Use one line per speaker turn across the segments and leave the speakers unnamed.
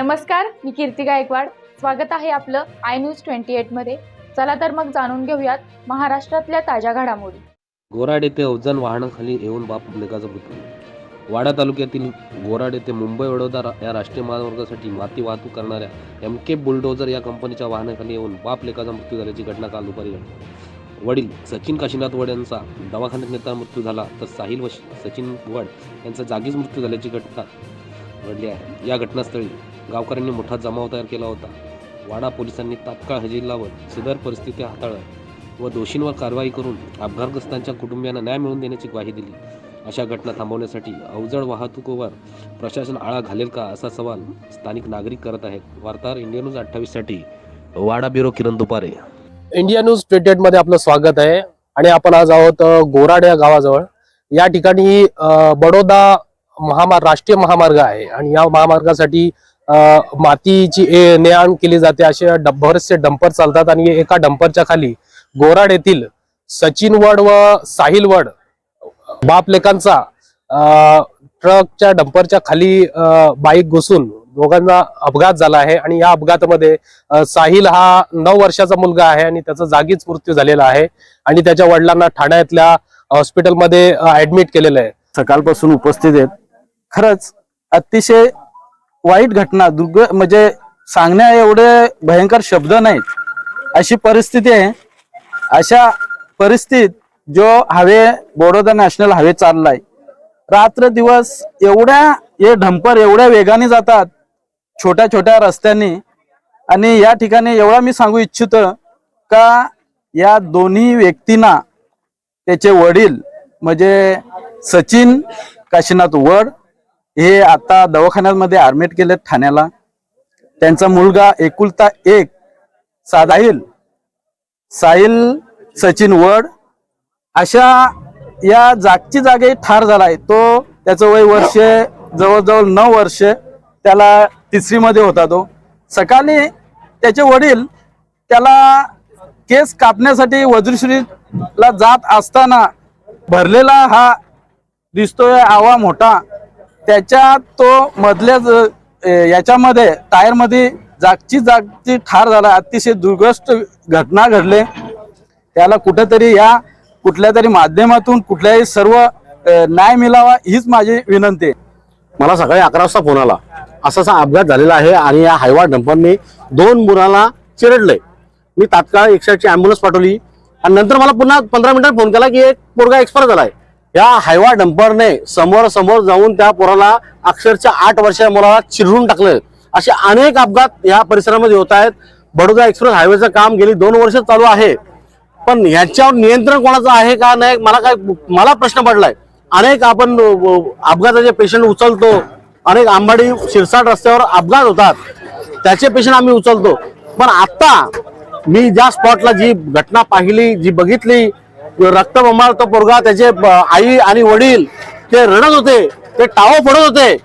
नमस्कार मी कीर्ती गायकवाड. स्वागत आहे आपलं आय न्यूज ट्वेंटी एटमध्ये चला तर मग जाणून घेऊयात महाराष्ट्रातल्या ताज्या घडामोडी.
गोराड येथे अवजण वाहनाखाली येऊन बाप लेकाचा मृत्यू वाडा तालुक्यातील गोराड येथे मुंबई वडोदरा या राष्ट्रीय महामार्गासाठी माती वाहतूक करणाऱ्या एम के बुलडोजर या कंपनीच्या वाहनाखाली येऊन बाप लेकाचा मृत्यू झाल्याची घटना काल दुपारी घडली. वडील सचिन काशीनाथ वड यांचा दवाखान्यात नेता मृत्यू झाला तर साहिल व सचिन वड यांचा जागीच मृत्यू झाल्याची घटना घडली आहे. या घटनास्थळी गावकऱ्यांनी मोठा जमाव तयार केला होता. वाडा पोलिसांनी तात्काळ हजेरी लावत सदर परिस्थिती हाताळत व दोषींवर कारवाई करून अपघातग्रस्तांच्या कुटुंबियांना न्याय मिळवून देण्याची ग्वाही दिली. अशा घटना थांबवण्यासाठी अवजड वाहतुकीवर प्रशासन आळा घालेल का असा सवाल स्थानिक नागरिक करत आहेत. वार्ताहर India news अठ्ठावीससाठी Wada bureau Kiran Dupare.
India news twenty मध्ये आपलं स्वागत आहे. आणि आपण आज आहोत गोराड या गावाजवळ. या ठिकाणी बडोदा महामार्ग राष्ट्रीय महामार्ग आहे. आणि या महामार्गासाठी मातीची ए- ने आण केली जाते. असे बरेचसे डंपर चालतात आणि एका डंपरच्या खाली गोराड येथील सचिन वड व साहिल वड बाप ट्रकच्या डंपरच्या खाली बाईक घुसून दोघांना अपघात झाला आहे. आणि या अपघातामध्ये साहिल हा नऊ वर्षाचा मुलगा आहे आणि त्याचा जागीच मृत्यू झालेला आहे. आणि त्याच्या वडिलांना ठाण्यातल्या हॉस्पिटलमध्ये ऍडमिट केलेलं आहे.
सकाळपासून उपस्थित आहेत. खरंच अतिशय वाईट घटना दुर्ग म्हणजे सांगण्या एवढे भयंकर शब्द नाहीत. अशी परिस्थिती आहे. अशा परिस्थितीत जो हवे बडोदा नॅशनल हवे चाललाय रात्र दिवस एवढ्या हे ढंपर एवढ्या वेगाने जातात छोट्या छोट्या रस्त्यांनी. आणि या ठिकाणी एवढा मी सांगू इच्छितो का या दोन्ही व्यक्तींना त्याचे वडील म्हणजे सचिन काशीनाथ वड हे आता दवाखान्यामध्ये आर्मेट केले ठाण्याला. त्यांचा मुलगा एकुलता एक साहिल साहिल सचिन वड अशा या जागची जागे ठार झालाय. तो त्याचं वय वर्ष जवळजवळ नऊ वर्ष त्याला तिसरीमध्ये होता तो. सकाळी त्याचे वडील त्याला केस कापण्यासाठी वज्रश्रीला जात असताना भरलेला हा दिसतोय आवा मोठा. त्याच्यात तो मधल्या याच्यामध्ये टायरमध्ये जागची जागची ठार झाला अतिशय दुर्गस्त घटना घडले. त्याला कुठेतरी या कुठल्या तरी माध्यमातून कुठल्याही सर्व न्याय मिळावा हीच माझी विनंती आहे.
मला सकाळी अकरा वाजता फोन आला. असा असा अपघात झालेला आहे आणि या हायवा डंपरने दोन मुलाला चिरडलंय मी तात्काळ एकशे ॲम्ब्युलन्स पाठवली. आणि नंतर मला पुन्हा पंधरा मिनिटात फोन केला की एक पोरगा एक्सपायर झालाय. या हायवा डंपरने समोर समोर जाऊन त्या पोराला अक्षरशः आठ वर्षाच्या मुलाला चिरडून टाकलं. असे अनेक अपघात या परिसरामध्ये होत आहेत. बडोदा एक्सप्रेस हायवेचं काम गेली दोन वर्ष चालू आहे. पण ह्याच्यावर नियंत्रण कोणाचं आहे का नाही मला काय मला प्रश्न पडलाय. अनेक आपण अपघाताचे पेशंट उचलतो. अनेक आंबाडी शिरसाट रस्त्यावर अपघात होतात. त्याचे पेशंट आम्ही उचलतो. पण आता मी ज्या स्पॉटला जी घटना पाहिली जी बघितली रक्तबंबाळ तो पोरगा त्याचे आई आणि वडील ते रडत होते ते टाव पडत होते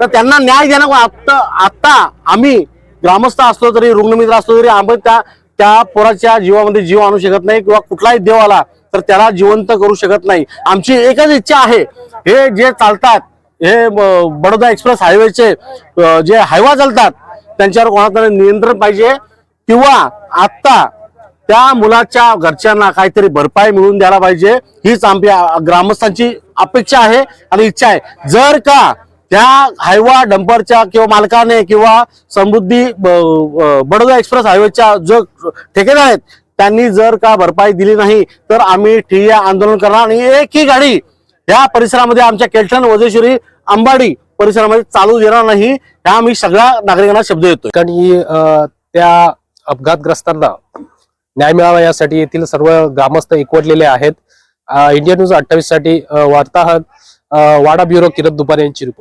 तर त्यांना न्याय देणं आत्ता आत्ता आम्ही ग्रामस्थ असलो तरी रुग्णमित्र असलो तरी आम्ही त्या त्या पोराच्या जीवामध्ये जीव आणू शकत नाही किंवा कुठलाही देव आला तर त्याला जिवंत करू शकत नाही. आमची एकच इच्छा आहे. हे जे चालतात हे ब- बडोदा एक्सप्रेस हायवेचे जे हायवा चालतात त्यांच्यावर कोणातरी नियंत्रण पाहिजे किंवा आत्ता त्या मुलाच्या घरच्यांना काहीतरी भरपाई मिळून द्यायला पाहिजे. हीच आमच्या ग्रामस्थांची अपेक्षा आहे आणि इच्छा आहे. जर का त्या हायवा डंपरच्या किंवा मालकाने किंवा समृद्धी बडोदा एक्सप्रेस हायवेच्या जो ठेकेदार आहेत त्यांनी जर का भरपाई दिली नाही तर आम्ही ठिय्या आंदोलन करणार आणि एकही गाडी या परिसरामध्ये आमच्या केलठण वजेश्वरी अंबाडी परिसरामध्ये चालू देणार नाही ह्या आम्ही सगळ्या नागरिकांना शब्द देतो
कारण त्या अपघातग्रस्तांना न्याय मिळावा यासाठी येथील सर्व ग्रामस्थ एकवटलेले आहेत. अ, न्यूज अठ्ठावीससाठी वार्ताहर अ, वाडा ब्युरो किरत दुपारे यांची रिपोर्ट.